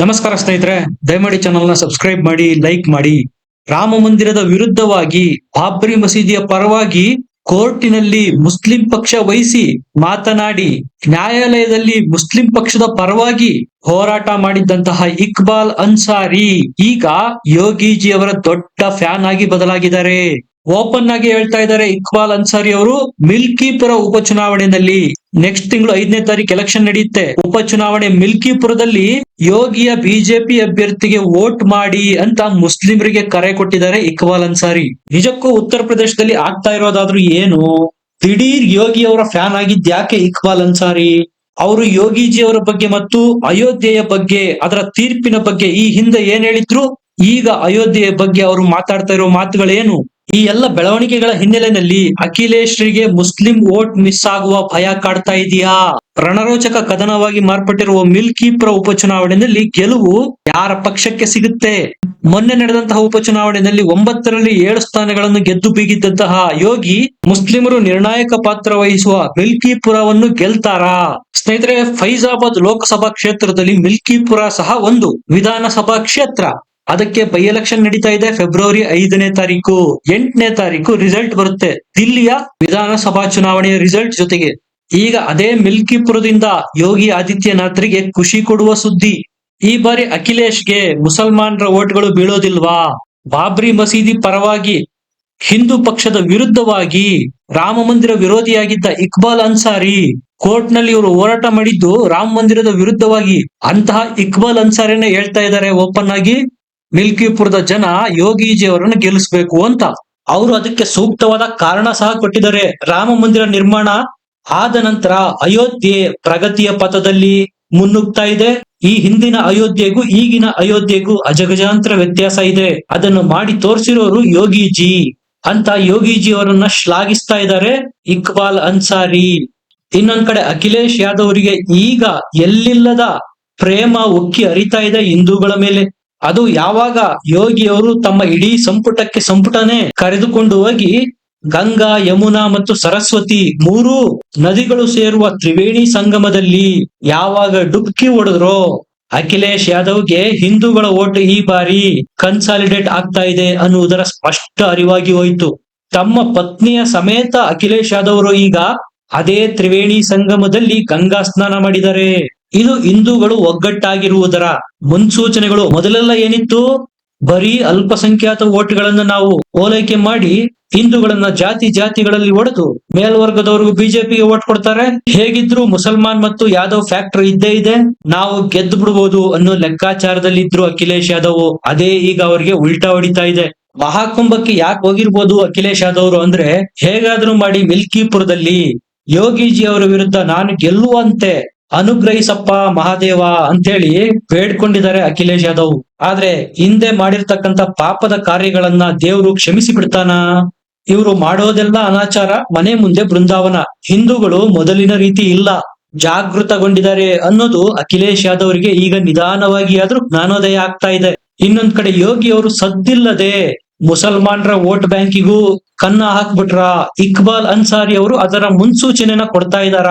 ನಮಸ್ಕಾರ ಸ್ನೇಹಿತರೆ, ದಯಮಾಡಿ ಚಾನಲ್ನ ಸಬ್ಸ್ಕ್ರೈಬ್ ಮಾಡಿ ಲೈಕ್ ಮಾಡಿ. ರಾಮ ಮಂದಿರದ ವಿರುದ್ಧವಾಗಿ ಬಾಬ್ರಿ ಮಸೀದಿಯ ಪರವಾಗಿ ಕೋರ್ಟಿನಲ್ಲಿ ಮುಸ್ಲಿಂ ಪಕ್ಷ ವಹಿಸಿ ಮಾತನಾಡಿ, ನ್ಯಾಯಾಲಯದಲ್ಲಿ ಮುಸ್ಲಿಂ ಪಕ್ಷದ ಪರವಾಗಿ ಹೋರಾಟ ಮಾಡಿದ್ದಂತಹ ಇಕ್ಬಾಲ್ ಅನ್ಸಾರಿ ಈಗ ಯೋಗಿಜಿ ಅವರ ದೊಡ್ಡ ಫ್ಯಾನ್ ಆಗಿ ಬದಲಾಗಿದ್ದಾರೆ. ಓಪನ್ ಆಗಿ ಹೇಳ್ತಾ ಇದ್ದಾರೆ ಇಕ್ಬಾಲ್ ಅನ್ಸಾರಿ ಅವರು. ಮಿಲ್ಕಿಪುರ ಉಪಚುನಾವಣೆಯಲ್ಲಿ ನೆಕ್ಸ್ಟ್ ತಿಂಗಳು ಐದನೇ ತಾರೀಕು ಎಲೆಕ್ಷನ್ ನಡೆಯುತ್ತೆ. ಉಪಚುನಾವಣೆ ಮಿಲ್ಕಿಪುರದಲ್ಲಿ ಯೋಗಿಯ ಬಿಜೆಪಿ ಅಭ್ಯರ್ಥಿಗೆ ವೋಟ್ ಮಾಡಿ ಅಂತ ಮುಸ್ಲಿಮರಿಗೆ ಕರೆ ಕೊಟ್ಟಿದ್ದಾರೆ ಇಕ್ಬಾಲ್ ಅನ್ಸಾರಿ. ನಿಜಕ್ಕೂ ಉತ್ತರ ಪ್ರದೇಶದಲ್ಲಿ ಆಗ್ತಾ ಇರೋದಾದ್ರೂ ಏನು? ದಿಢೀರ್ ಯೋಗಿ ಅವರ ಫ್ಯಾನ್ ಆಗಿದ್ದ ಯಾಕೆ ಇಕ್ಬಾಲ್ ಅನ್ಸಾರಿ? ಅವರು ಯೋಗಿಜಿ ಅವರ ಬಗ್ಗೆ ಮತ್ತು ಅಯೋಧ್ಯೆಯ ಬಗ್ಗೆ, ಅದರ ತೀರ್ಪಿನ ಬಗ್ಗೆ ಈ ಹಿಂದೆ ಏನ್ ಹೇಳಿದ್ರು? ಈಗ ಅಯೋಧ್ಯೆಯ ಬಗ್ಗೆ ಅವರು ಮಾತಾಡ್ತಾ ಇರೋ ಮಾತುಗಳೇನು? ಈ ಎಲ್ಲ ಬೆಳವಣಿಗೆಗಳ ಹಿನ್ನೆಲೆಯಲ್ಲಿ ಅಖಿಲೇಶ್ರಿಗೆ ಮುಸ್ಲಿಂ ವೋಟ್ ಮಿಸ್ ಆಗುವ ಭಯ ಕಾಡ್ತಾ ಇದೆಯಾ? ರಣರೋಚಕ ಕದನವಾಗಿ ಮಾರ್ಪಟ್ಟಿರುವ ಮಿಲ್ಕಿಪುರ ಉಪಚುನಾವಣೆಯಲ್ಲಿ ಗೆಲುವು ಯಾರ ಪಕ್ಷಕ್ಕೆ ಸಿಗುತ್ತೆ? ಮೊನ್ನೆ ನಡೆದಂತಹ ಉಪಚುನಾವಣೆಯಲ್ಲಿ ಒಂಬತ್ತರಲ್ಲಿ ಏಳು ಸ್ಥಾನಗಳನ್ನು ಗೆದ್ದು ಬೀಗಿದ್ದಂತಹ ಯೋಗಿ, ಮುಸ್ಲಿಮರು ನಿರ್ಣಾಯಕ ಪಾತ್ರ ವಹಿಸುವ ಮಿಲ್ಕಿಪುರವನ್ನು ಗೆಲ್ತಾರಾ? ಸ್ನೇಹಿತರೆ, ಫೈಜಾಬಾದ್ ಲೋಕಸಭಾ ಕ್ಷೇತ್ರದಲ್ಲಿ ಮಿಲ್ಕಿಪುರ ಸಹ ಒಂದು ವಿಧಾನಸಭಾ ಕ್ಷೇತ್ರ. ಅದಕ್ಕೆ ಬೈ ಎಲೆಕ್ಷನ್ ನಡೀತಾ ಇದೆ. ಫೆಬ್ರವರಿ ಐದನೇ ತಾರೀಕು, ಎಂಟನೇ ತಾರೀಕು ರಿಸಲ್ಟ್ ಬರುತ್ತೆ. ದಿಲ್ಲಿಯ ವಿಧಾನಸಭಾ ಚುನಾವಣೆಯ ರಿಸಲ್ಟ್ ಜೊತೆಗೆ ಈಗ ಅದೇ ಮಿಲ್ಕಿಪುರದಿಂದ ಯೋಗಿ ಆದಿತ್ಯನಾಥ್ರಿಗೆ ಖುಷಿ ಕೊಡುವ ಸುದ್ದಿ. ಈ ಬಾರಿ ಅಖಿಲೇಶ್ಗೆ ಮುಸಲ್ಮಾನರ ಓಟ್ಗಳು ಬೀಳೋದಿಲ್ವಾ? ಬಾಬ್ರಿ ಮಸೀದಿ ಪರವಾಗಿ ಹಿಂದೂ ಪಕ್ಷದ ವಿರುದ್ಧವಾಗಿ ರಾಮ ಮಂದಿರ ವಿರೋಧಿಯಾಗಿದ್ದ ಇಕ್ಬಾಲ್ ಅನ್ಸಾರಿ ಕೋರ್ಟ್ನಲ್ಲಿ ಇವರು ಹೋರಾಟ ಮಾಡಿದ್ದು ರಾಮ ಮಂದಿರದ ವಿರುದ್ಧವಾಗಿ. ಅಂತಹ ಇಕ್ಬಾಲ್ ಅನ್ಸಾರಿನ ಹೇಳ್ತಾ ಇದ್ದಾರೆ ಓಪನ್ ಆಗಿ. ಮಿಲ್ಕಿಪುರದ ಜನ ಯೋಗಿಜಿ ಅವರನ್ನು ಗೆಲ್ಲಿಸ್ಬೇಕು ಅಂತ. ಅವರು ಅದಕ್ಕೆ ಸೂಕ್ತವಾದ ಕಾರಣ ಸಹ ಕೊಟ್ಟಿದ್ದಾರೆ. ರಾಮ ಮಂದಿರ ನಿರ್ಮಾಣ ಆದ ನಂತರ ಅಯೋಧ್ಯೆ ಪ್ರಗತಿಯ ಪಥದಲ್ಲಿ ಮುನ್ನುಗ್ತಾ ಇದೆ. ಈ ಹಿಂದಿನ ಅಯೋಧ್ಯೆಗೂ ಈಗಿನ ಅಯೋಧ್ಯೆಗೂ ಅಜಗಜಾಂತರ ವ್ಯತ್ಯಾಸ ಇದೆ. ಅದನ್ನು ಮಾಡಿ ತೋರಿಸಿರೋರು ಯೋಗಿಜಿ ಅಂತ ಯೋಗೀಜಿ ಅವರನ್ನ ಶ್ಲಾಘಿಸ್ತಾ ಇದ್ದಾರೆ ಇಕ್ಬಾಲ್ ಅನ್ಸಾರಿ. ಇನ್ನೊಂದ್ ಕಡೆ ಅಖಿಲೇಶ್ ಯಾದವ್ ಅವರಿಗೆ ಈಗ ಎಲ್ಲಿಲ್ಲದ ಪ್ರೇಮ ಉಕ್ಕಿ ಅರಿತಾ ಇದೆ ಹಿಂದೂಗಳ ಮೇಲೆ. ಅದು ಯಾವಾಗ ಯೋಗಿಯವರು ತಮ್ಮ ಇಡೀ ಸಂಪುಟಕ್ಕೆ ಸಂಪುಟನೆ ಕರೆದುಕೊಂಡು ಹೋಗಿ ಗಂಗಾ, ಯಮುನಾ ಮತ್ತು ಸರಸ್ವತಿ ಮೂರು ನದಿಗಳು ಸೇರುವ ತ್ರಿವೇಣಿ ಸಂಗಮದಲ್ಲಿ ಯಾವಾಗ ಡುಬ್ಕಿ ಹೊಡೆದ್ರೋ, ಅಖಿಲೇಶ್ ಯಾದವ್ಗೆ ಹಿಂದೂಗಳ ಓಟ್ ಈ ಬಾರಿ ಕನ್ಸಾಲಿಡೇಟ್ ಆಗ್ತಾ ಇದೆ ಅನ್ನುವುದರ ಸ್ಪಷ್ಟ ಅರಿವಾಗಿ ಹೋಯಿತು. ತಮ್ಮ ಪತ್ನಿಯ ಸಮೇತ ಅಖಿಲೇಶ್ ಯಾದವ್ರು ಈಗ ಅದೇ ತ್ರಿವೇಣಿ ಸಂಗಮದಲ್ಲಿ ಗಂಗಾ ಸ್ನಾನ ಮಾಡಿದ್ದಾರೆ. ಇದು ಹಿಂದೂಗಳು ಒಗ್ಗಟ್ಟಾಗಿರುವುದರ ಮುನ್ಸೂಚನೆಗಳು. ಮೊದಲೆಲ್ಲ ಏನಿತ್ತು? ಬರೀ ಅಲ್ಪಸಂಖ್ಯಾತ ಓಟ್ಗಳನ್ನ ನಾವು ಓಲೈಕೆ ಮಾಡಿ ಹಿಂದೂಗಳನ್ನ ಜಾತಿ ಜಾತಿಗಳಲ್ಲಿ ಒಡೆದು ಮೇಲ್ವರ್ಗದವರಿಗೂ ಬಿಜೆಪಿಗೆ ಓಟ್ ಕೊಡ್ತಾರೆ. ಹೇಗಿದ್ರು ಮುಸಲ್ಮಾನ್ ಮತ್ತು ಯಾದವ್ ಫ್ಯಾಕ್ಟರಿ ಇದ್ದೇ ಇದೆ. ನಾವು ಗೆದ್ದು ಬಿಡಬಹುದು ಅನ್ನೋ ಲೆಕ್ಕಾಚಾರದಲ್ಲಿ ಇದ್ರು ಅಖಿಲೇಶ್ ಯಾದವ್. ಅದೇ ಈಗ ಅವರಿಗೆ ಉಲ್ಟಾ ಹೊಡಿತಾ ಇದೆ. ಮಹಾಕುಂಭಕ್ಕೆ ಯಾಕೆ ಹೋಗಿರ್ಬೋದು ಅಖಿಲೇಶ್ ಯಾದವ್ ಅವರು ಅಂದ್ರೆ, ಹೇಗಾದ್ರೂ ಮಾಡಿ ಮಿಲ್ಕಿಪುರದಲ್ಲಿ ಯೋಗಿಜಿ ಅವರ ವಿರುದ್ಧ ನಾನು ಗೆಲ್ಲುವಂತೆ ಅನುಗ್ರಹಿಸಪ್ಪ ಮಹಾದೇವ ಅಂತೇಳಿ ಬೇಡ್ಕೊಂಡಿದ್ದಾರೆ ಅಖಿಲೇಶ್ ಯಾದವ್. ಆದ್ರೆ ಹಿಂದೆ ಮಾಡಿರ್ತಕ್ಕಂತ ಪಾಪದ ಕಾರ್ಯಗಳನ್ನ ದೇವರು ಕ್ಷಮಿಸಿ ಬಿಡ್ತಾನ ಇವರು ಮಾಡೋದೆಲ್ಲ ಅನಾಚಾರ, ಮನೆ ಮುಂದೆ ಬೃಂದಾವನ. ಹಿಂದೂಗಳು ಮೊದಲಿನ ರೀತಿ ಇಲ್ಲ. ಜಾಗೃತಗೊಂಡಿದ್ದಾರೆ ಅನ್ನೋದು ಅಖಿಲೇಶ್ ಯಾದವ್ರಿಗೆ ಈಗ ನಿಧಾನವಾಗಿ ಆದ್ರೂ ಜ್ಞಾನೋದಯ ಆಗ್ತಾ ಇದೆ. ಇನ್ನೊಂದ್ ಕಡೆ ಯೋಗಿ ಅವರು ಸದ್ದಿಲ್ಲದೆ ಮುಸಲ್ಮಾನರ ವೋಟ್ ಬ್ಯಾಂಕಿಗೂ ಕನ್ನ ಹಾಕ್ಬಿಟ್ರ? ಇಕ್ಬಾಲ್ ಅನ್ಸಾರಿ ಅವರು ಅದರ ಮುನ್ಸೂಚನೆನ ಕೊಡ್ತಾ ಇದಾರ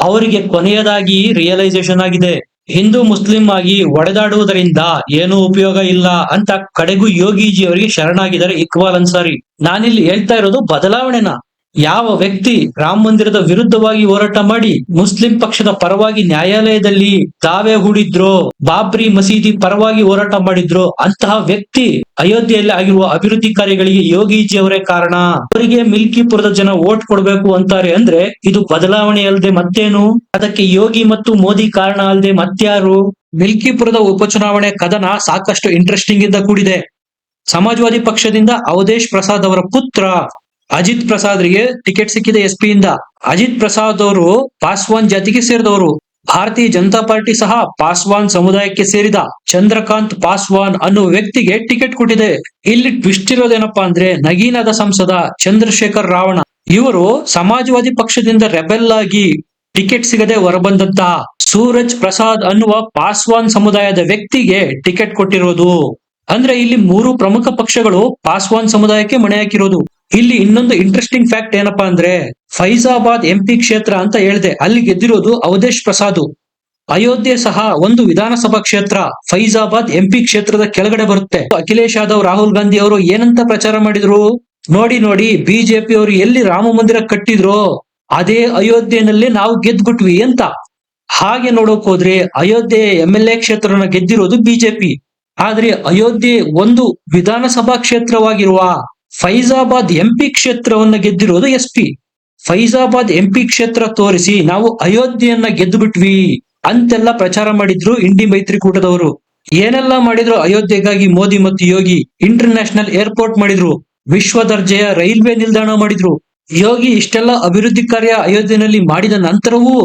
ಅವರಿಗೆ ಕೊನೆಯದಾಗಿ ರಿಯಲೈಸೇಷನ್ ಆಗಿದೆ. ಹಿಂದೂ ಮುಸ್ಲಿಂ ಆಗಿ ಒಡೆದಾಡುವುದರಿಂದ ಏನೂ ಉಪಯೋಗ ಇಲ್ಲ ಅಂತ ಕಡೆಗೂ ಯೋಗಿಜಿ ಅವರಿಗೆ ಶರಣಾಗಿದ್ದಾರೆ ಇಕ್ಬಾಲ್ ಅನ್ಸಾರಿ. ನಾನಿಲ್ಲಿ ಹೇಳ್ತಾ ಇರೋದು ಬದಲಾವಣೆನ. ಯಾವ ವ್ಯಕ್ತಿ ರಾಮ ಮಂದಿರದ ವಿರುದ್ಧವಾಗಿ ಹೋರಾಟ ಮಾಡಿ ಮುಸ್ಲಿಂ ಪಕ್ಷದ ಪರವಾಗಿ ನ್ಯಾಯಾಲಯದಲ್ಲಿ ದಾವೆ ಹೂಡಿದ್ರೋ, ಬಾಬ್ರಿ ಮಸೀದಿ ಪರವಾಗಿ ಹೋರಾಟ ಮಾಡಿದ್ರು, ಅಂತಹ ವ್ಯಕ್ತಿ ಅಯೋಧ್ಯೆಯಲ್ಲಿ ಆಗಿರುವ ಅಭಿವೃದ್ಧಿ ಕಾರ್ಯಗಳಿಗೆ ಯೋಗೀಜಿ ಅವರೇ ಕಾರಣ. ಅವರಿಗೆ ಮಿಲ್ಕಿಪುರದ ಜನ ವೋಟ್ ಕೊಡಬೇಕು ಅಂತಾರೆ ಅಂದ್ರೆ ಇದು ಬದಲಾವಣೆ ಅಲ್ಲದೆ ಮತ್ತೇನು? ಅದಕ್ಕೆ ಯೋಗಿ ಮತ್ತು ಮೋದಿ ಕಾರಣ ಅಲ್ಲದೆ ಮತ್ಯಾರು ಮಿಲ್ಕಿಪುರದ ಉಪಚುನಾವಣೆ ಕದನ ಸಾಕಷ್ಟು ಇಂಟ್ರೆಸ್ಟಿಂಗ್ ಇಂದ ಕೂಡಿದೆ. ಸಮಾಜವಾದಿ ಪಕ್ಷದಿಂದ ಅವಧೇಶ್ ಪ್ರಸಾದ್ ಅವರ ಪುತ್ರ ಅಜಿತ್ ಪ್ರಸಾದ್ರಿಗೆ ಟಿಕೆಟ್ ಸಿಕ್ಕಿದೆ ಎಸ್ ಪಿಯಿಂದ ಅಜಿತ್ ಪ್ರಸಾದ್ ಅವರು ಪಾಸ್ವಾನ್ ಜಾತಿಗೆ ಸೇರಿದವರು. ಭಾರತೀಯ ಜನತಾ ಪಾರ್ಟಿ ಸಹ ಪಾಸ್ವಾನ್ ಸಮುದಾಯಕ್ಕೆ ಸೇರಿದ. ಚಂದ್ರಕಾಂತ್ ಪಾಸ್ವಾನ್ ಅನ್ನುವ ವ್ಯಕ್ತಿಗೆ ಟಿಕೆಟ್ ಕೊಟ್ಟಿದೆ. ಇಲ್ಲಿ ಟ್ವಿಸ್ಟ್ ಇರೋದೇನಪ್ಪಾ ಅಂದ್ರೆ ನಗೀನದ ಸಂಸದ ಚಂದ್ರಶೇಖರ್ ರಾವಣ. ಇವರು ಸಮಾಜವಾದಿ ಪಕ್ಷದಿಂದ ರೆಬೆಲ್ ಆಗಿ ಟಿಕೆಟ್ ಸಿಗದೆ ಹೊರಬಂದಂತಹ ಸೂರಜ್ ಪ್ರಸಾದ್ ಅನ್ನುವ ಪಾಸ್ವಾನ್ ಸಮುದಾಯದ ವ್ಯಕ್ತಿಗೆ ಟಿಕೆಟ್ ಕೊಟ್ಟಿರೋದು. ಅಂದ್ರೆ ಇಲ್ಲಿ ಮೂರು ಪ್ರಮುಖ ಪಕ್ಷಗಳು ಪಾಸ್ವಾನ್ ಸಮುದಾಯಕ್ಕೆ ಮಣೆ ಹಾಕಿರೋದು. ಇಲ್ಲಿ ಇನ್ನೊಂದು ಇಂಟ್ರೆಸ್ಟಿಂಗ್ ಫ್ಯಾಕ್ಟ್ ಏನಪ್ಪಾ ಅಂದ್ರೆ ಫೈಜಾಬಾದ್ ಎಂಪಿ ಕ್ಷೇತ್ರ ಅಂತ ಹೇಳಿದೆ. ಅಲ್ಲಿ ಗೆದ್ದಿರೋದು ಅವಧೇಶ್ ಪ್ರಸಾದ್. ಅಯೋಧ್ಯೆ ಸಹ ಒಂದು ವಿಧಾನಸಭಾ ಕ್ಷೇತ್ರ, ಫೈಜಾಬಾದ್ ಎಂಪಿ ಕ್ಷೇತ್ರದ ಕೆಳಗಡೆ ಬರುತ್ತೆ. ಅಖಿಲೇಶ್ ಯಾದವ್, ರಾಹುಲ್ ಗಾಂಧಿ ಅವರು ಏನಂತ ಪ್ರಚಾರ ಮಾಡಿದ್ರು? ನೋಡಿ ನೋಡಿ ಬಿಜೆಪಿ ಅವರು ಎಲ್ಲಿ ರಾಮ ಮಂದಿರ ಕಟ್ಟಿದ್ರೋ, ಅದೇ ಅಯೋಧ್ಯೆನಲ್ಲಿ ನಾವು ಗೆದ್ಬಿಟ್ವಿ ಅಂತ. ಹಾಗೆ ನೋಡೋಕ್ ಹೋದ್ರೆ ಅಯೋಧ್ಯೆ ಎಂ ಎಲ್ ಎ ಕ್ಷೇತ್ರನ ಗೆದ್ದಿರೋದು ಬಿಜೆಪಿ ಆದ್ರೆ ಅಯೋಧ್ಯೆ ಒಂದು ವಿಧಾನಸಭಾ ಕ್ಷೇತ್ರವಾಗಿರುವ ಫೈಜಾಬಾದ್ ಎಂಪಿ ಕ್ಷೇತ್ರವನ್ನ ಗೆದ್ದಿರೋದು ಎಸ್ ಪಿ ಫೈಜಾಬಾದ್ ಎಂಪಿ ಕ್ಷೇತ್ರ ತೋರಿಸಿ ನಾವು ಅಯೋಧ್ಯೆಯನ್ನ ಗೆದ್ದು ಬಿಟ್ವಿ ಅಂತೆಲ್ಲ ಪ್ರಚಾರ ಮಾಡಿದ್ರು ಇಂಡಿ ಮೈತ್ರಿಕೂಟದವರು. ಏನೆಲ್ಲ ಮಾಡಿದ್ರು ಅಯೋಧ್ಯೆಗಾಗಿ ಮೋದಿ ಮತ್ತು ಯೋಗಿ ಇಂಟರ್ ನ್ಯಾಷನಲ್ ಏರ್ಪೋರ್ಟ್ ಮಾಡಿದ್ರು. ವಿಶ್ವ ದರ್ಜೆಯ ರೈಲ್ವೆ ನಿಲ್ದಾಣ ಮಾಡಿದ್ರು. ಯೋಗಿ ಇಷ್ಟೆಲ್ಲ ಅಭಿವೃದ್ಧಿ ಕಾರ್ಯ ಅಯೋಧ್ಯೆಯಲ್ಲಿ ಮಾಡಿದ ನಂತರವೂ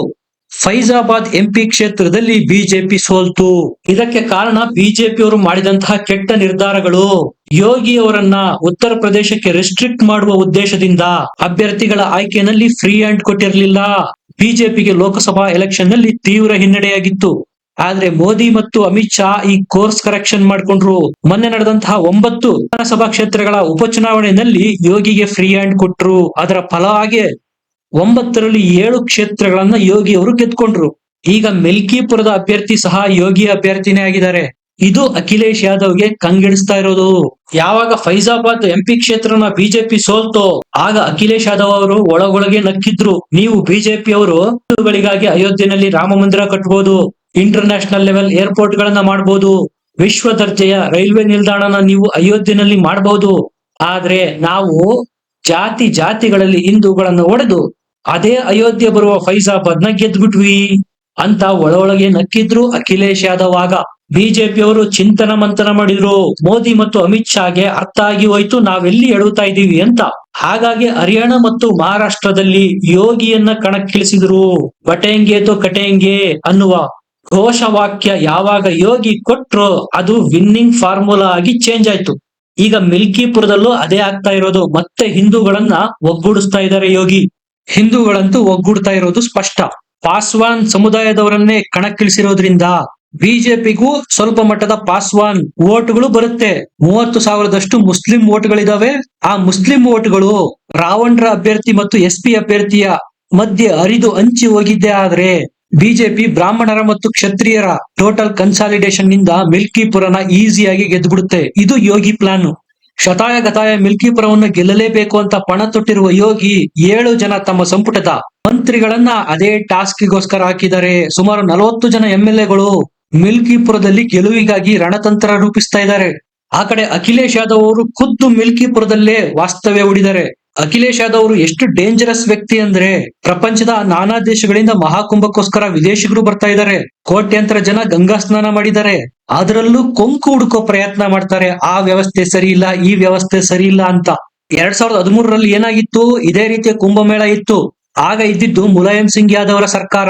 ಫೈಜಾಬಾದ್ ಎಂಪಿ ಕ್ಷೇತ್ರದಲ್ಲಿ ಬಿಜೆಪಿ ಸೋಲ್ತು. ಇದಕ್ಕೆ ಕಾರಣ ಬಿಜೆಪಿ ಅವರು ಮಾಡಿದಂತಹ ಕೆಟ್ಟ ನಿರ್ಧಾರಗಳು. ಯೋಗಿ ಅವರನ್ನ ಉತ್ತರ ಪ್ರದೇಶಕ್ಕೆ ರೆಸ್ಟ್ರಿಕ್ಟ್ ಮಾಡುವ ಉದ್ದೇಶದಿಂದ ಅಭ್ಯರ್ಥಿಗಳ ಆಯ್ಕೆಯಲ್ಲಿ ಫ್ರೀ ಹ್ಯಾಂಡ್ ಕೊಟ್ಟಿರಲಿಲ್ಲ. ಬಿಜೆಪಿಗೆ ಲೋಕಸಭಾ ಎಲೆಕ್ಷನ್ನಲ್ಲಿ ತೀವ್ರ ಹಿನ್ನಡೆಯಾಗಿತ್ತು. ಆದ್ರೆ ಮೋದಿ ಮತ್ತು ಅಮಿತ್ ಶಾ ಈ ಕೋರ್ಸ್ ಕರೆಕ್ಷನ್ ಮಾಡ್ಕೊಂಡ್ರು. ಮೊನ್ನೆ ನಡೆದಂತಹ ಒಂಬತ್ತು ವಿಧಾನಸಭಾ ಕ್ಷೇತ್ರಗಳ ಉಪಚುನಾವಣೆಯಲ್ಲಿ ಯೋಗಿಗೆ ಫ್ರೀ ಹ್ಯಾಂಡ್ ಕೊಟ್ರು. ಅದರ ಫಲ ಹಾಗೆ ಒಂಬತ್ತರಲ್ಲಿ ಏಳು ಕ್ಷೇತ್ರಗಳನ್ನ ಯೋಗಿ ಅವರು ಗೆದ್ಕೊಂಡ್ರು. ಈಗ ಮೆಲ್ಕಿಪುರದ ಅಭ್ಯರ್ಥಿ ಸಹ ಯೋಗಿ ಅಭ್ಯರ್ಥಿನೇ ಆಗಿದ್ದಾರೆ. ಇದು ಅಖಿಲೇಶ್ ಯಾದವ್ಗೆ ಕಂಗೆಡಿಸ್ತಾ ಇರೋದು. ಯಾವಾಗ ಫೈಜಾಬಾದ್ ಎಂಪಿ ಕ್ಷೇತ್ರನ ಬಿಜೆಪಿ ಸೋಲ್ತೋ, ಆಗ ಅಖಿಲೇಶ್ ಯಾದವ್ ಅವರು ಒಳಗೊಳಗೆ ನಕ್ಕಿದ್ರು. ನೀವು ಬಿಜೆಪಿ ಅವರು ಹಿಂದೂಗಳಿಗಾಗಿ ಅಯೋಧ್ಯೆಯಲ್ಲಿ ರಾಮ ಮಂದಿರ ಕಟ್ಬಹುದು ಇಂಟರ್ ನ್ಯಾಷನಲ್ ಲೆವೆಲ್ ಏರ್ಪೋರ್ಟ್ ಗಳನ್ನ ಮಾಡಬಹುದು ವಿಶ್ವ ದರ್ಜೆಯ ರೈಲ್ವೆ ನಿಲ್ದಾಣನ ನೀವು ಅಯೋಧ್ಯೆಯಲ್ಲಿ ಮಾಡಬಹುದು ಆದ್ರೆ ನಾವು ಜಾತಿ ಜಾತಿಗಳಲ್ಲಿ ಹಿಂದೂಗಳನ್ನು ಒಡೆದು ಅದೇ ಅಯೋಧ್ಯೆ ಬರುವ ಫೈಜಾಬಾದ್ನ ಗೆದ್ಬಿಟ್ವಿ ಅಂತ ಒಳ ಒಳಗೆ ನಕ್ಕಿದ್ರು ಅಖಿಲೇಶ್ ಯಾದವ್. ಆಗ ಬಿಜೆಪಿಯವರು ಚಿಂತನ ಮಂಥನ ಮಾಡಿದ್ರು. ಮೋದಿ ಮತ್ತು ಅಮಿತ್ ಶಾಗೆ ಅರ್ಥ ಆಗಿ ಹೋಯ್ತು, ನಾವೆಲ್ಲಿ ಎಳುತ್ತಾ ಇದೀವಿ ಅಂತ. ಹಾಗಾಗಿ ಹರಿಯಾಣ ಮತ್ತು ಮಹಾರಾಷ್ಟ್ರದಲ್ಲಿ ಯೋಗಿಯನ್ನ ಕಣಕ್ಕಿಳಿಸಿದ್ರು. ಬಟೇಂಗೆ ತೋ ಕಟೇಂಗೆ ಅನ್ನುವ ಘೋಷವಾಕ್ಯ ಯಾವಾಗ ಯೋಗಿ ಕೊಟ್ರು ಅದು ವಿನ್ನಿಂಗ್ ಫಾರ್ಮುಲಾ ಆಗಿ ಚೇಂಜ್ ಆಯ್ತು. ಈಗ ಮಿಲ್ಕಿಪುರದಲ್ಲೂ ಅದೇ ಆಗ್ತಾ ಇರೋದು. ಮತ್ತೆ ಹಿಂದೂಗಳನ್ನ ಒಗ್ಗೂಡಿಸ್ತಾ ಇದ್ದಾರೆ ಯೋಗಿ. ಹಿಂದೂಗಳಂತೂ ಒಗ್ಗೂಡ್ತಾ ಇರೋದು ಸ್ಪಷ್ಟ. ಪಾಸ್ವಾನ್ ಸಮುದಾಯದವರನ್ನೇ ಕಣಕ್ಕಿಳಿಸಿರೋದ್ರಿಂದ ಬಿಜೆಪಿಗೂ ಸ್ವಲ್ಪ ಮಟ್ಟದ ಪಾಸ್ವಾನ್ ಓಟ್ಗಳು ಬರುತ್ತೆ. ಮೂವತ್ತು ಸಾವಿರದಷ್ಟು ಮುಸ್ಲಿಂ ಓಟ್ಗಳಿದಾವೆ ಆ ಮುಸ್ಲಿಂ ಓಟ್ಗಳು ರಾವಣರ ಅಭ್ಯರ್ಥಿ ಮತ್ತು ಎಸ್ ಪಿ ಅಭ್ಯರ್ಥಿಯ ಮಧ್ಯೆ ಹರಿದು ಹಂಚಿ ಹೋಗಿದ್ದೆ ಆದ್ರೆ ಬಿಜೆಪಿ ಬ್ರಾಹ್ಮಣರ ಮತ್ತು ಕ್ಷತ್ರಿಯರ ಟೋಟಲ್ ಕನ್ಸಾಲಿಡೇಷನ್ನಿಂದ ಮಿಲ್ಕಿಪುರನ ಈಸಿಯಾಗಿ ಗೆದ್ಬಿಡುತ್ತೆ. ಇದು ಯೋಗಿ ಪ್ಲಾನ್. ಶತಾಯ ಗತಾಯ ಮಿಲ್ಕಿಪುರವನ್ನು ಗೆಲ್ಲಲೇಬೇಕು ಅಂತ ಪಣ ತೊಟ್ಟಿರುವ ಯೋಗಿ ಏಳು ಜನ ತಮ್ಮ ಸಂಪುಟದ ಮಂತ್ರಿಗಳನ್ನ ಅದೇ ಟಾಸ್ಕ್ಗೋಸ್ಕರ ಹಾಕಿದ್ದಾರೆ. ಸುಮಾರು ನಲವತ್ತು ಜನ ಎಂ ಎಗಳು ಮಿಲ್ಕಿಪುರದಲ್ಲಿ ಗೆಲುವಿಗಾಗಿ ರಣತಂತ್ರ ರೂಪಿಸ್ತಾ ಇದ್ದಾರೆ. ಆ ಕಡೆ ಅಖಿಲೇಶ್ ಯಾದವ್ ಅವರು ಖುದ್ದು ಮಿಲ್ಕಿಪುರದಲ್ಲೇ ವಾಸ್ತವ್ಯ ಹೂಡಿದ್ದಾರೆ. ಅಖಿಲೇಶ್ ಯಾದವ್ ಅವರು ಎಷ್ಟು ಡೇಂಜರಸ್ ವ್ಯಕ್ತಿ ಅಂದ್ರೆ ಪ್ರಪಂಚದ ನಾನಾ ದೇಶಗಳಿಂದ ಮಹಾಕುಂಭಕ್ಕೋಸ್ಕರ ವಿದೇಶಿಗರು ಬರ್ತಾ ಇದ್ದಾರೆ. ಕೋಟ್ಯಂತರ ಜನ ಗಂಗಾ ಸ್ನಾನ ಮಾಡಿದ್ದಾರೆ. ಅದರಲ್ಲೂ ಕೊಂಕು ಹುಡುಕೋ ಪ್ರಯತ್ನ ಮಾಡ್ತಾರೆ. ಆ ವ್ಯವಸ್ಥೆ ಸರಿ ಇಲ್ಲ, ಈ ವ್ಯವಸ್ಥೆ ಸರಿ ಇಲ್ಲ ಅಂತ. ಎರಡ್ ಸಾವಿರದ ಹದಿಮೂರರಲ್ಲಿ ಏನಾಗಿತ್ತು? ಇದೇ ರೀತಿಯ ಕುಂಭಮೇಳ ಇತ್ತು. ಆಗ ಇದ್ದಿದ್ದು ಮುಲಾಯಂ ಸಿಂಗ್ ಯಾದವರ ಸರ್ಕಾರ.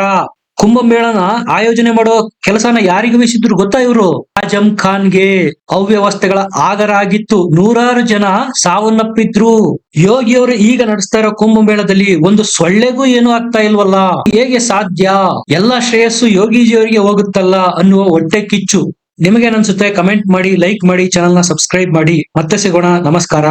ಕುಂಭಮೇಳನ ಆಯೋಜನೆ ಮಾಡೋ ಕೆಲಸನ ಯಾರಿಗೆ ವಹಿಸಿದ್ರು ಗೊತ್ತಾ ಇವರು? ಆಜಂ ಖಾನ್ಗೆ ಅವ್ಯವಸ್ಥೆಗಳ ಆಗರ ಆಗಿತ್ತು ನೂರಾರು ಜನ ಸಾವನ್ನಪ್ಪಿದ್ರು. ಯೋಗಿಯವರು ಈಗ ನಡೆಸ್ತಾ ಇರೋ ಕುಂಭಮೇಳದಲ್ಲಿ ಒಂದು ಸೊಳ್ಳೆಗೂ ಏನು ಆಗ್ತಾ ಇಲ್ವಲ್ಲ? ಹೇಗೆ ಸಾಧ್ಯ? ಎಲ್ಲಾ ಶ್ರೇಯಸ್ಸು ಯೋಗೀಜಿಯವರಿಗೆ ಹೋಗುತ್ತಲ್ಲ ಅನ್ನುವ ಹೊಟ್ಟೆ ಕಿಚ್ಚು. ನಿಮಗೇನನ್ಸುತ್ತೆ ಕಮೆಂಟ್ ಮಾಡಿ, ಲೈಕ್ ಮಾಡಿ ಚಾನಲ್ನ ಸಬ್ಸ್ಕ್ರೈಬ್ ಮಾಡಿ. ಮತ್ತೆ ಸಿಗೋಣ. ನಮಸ್ಕಾರ.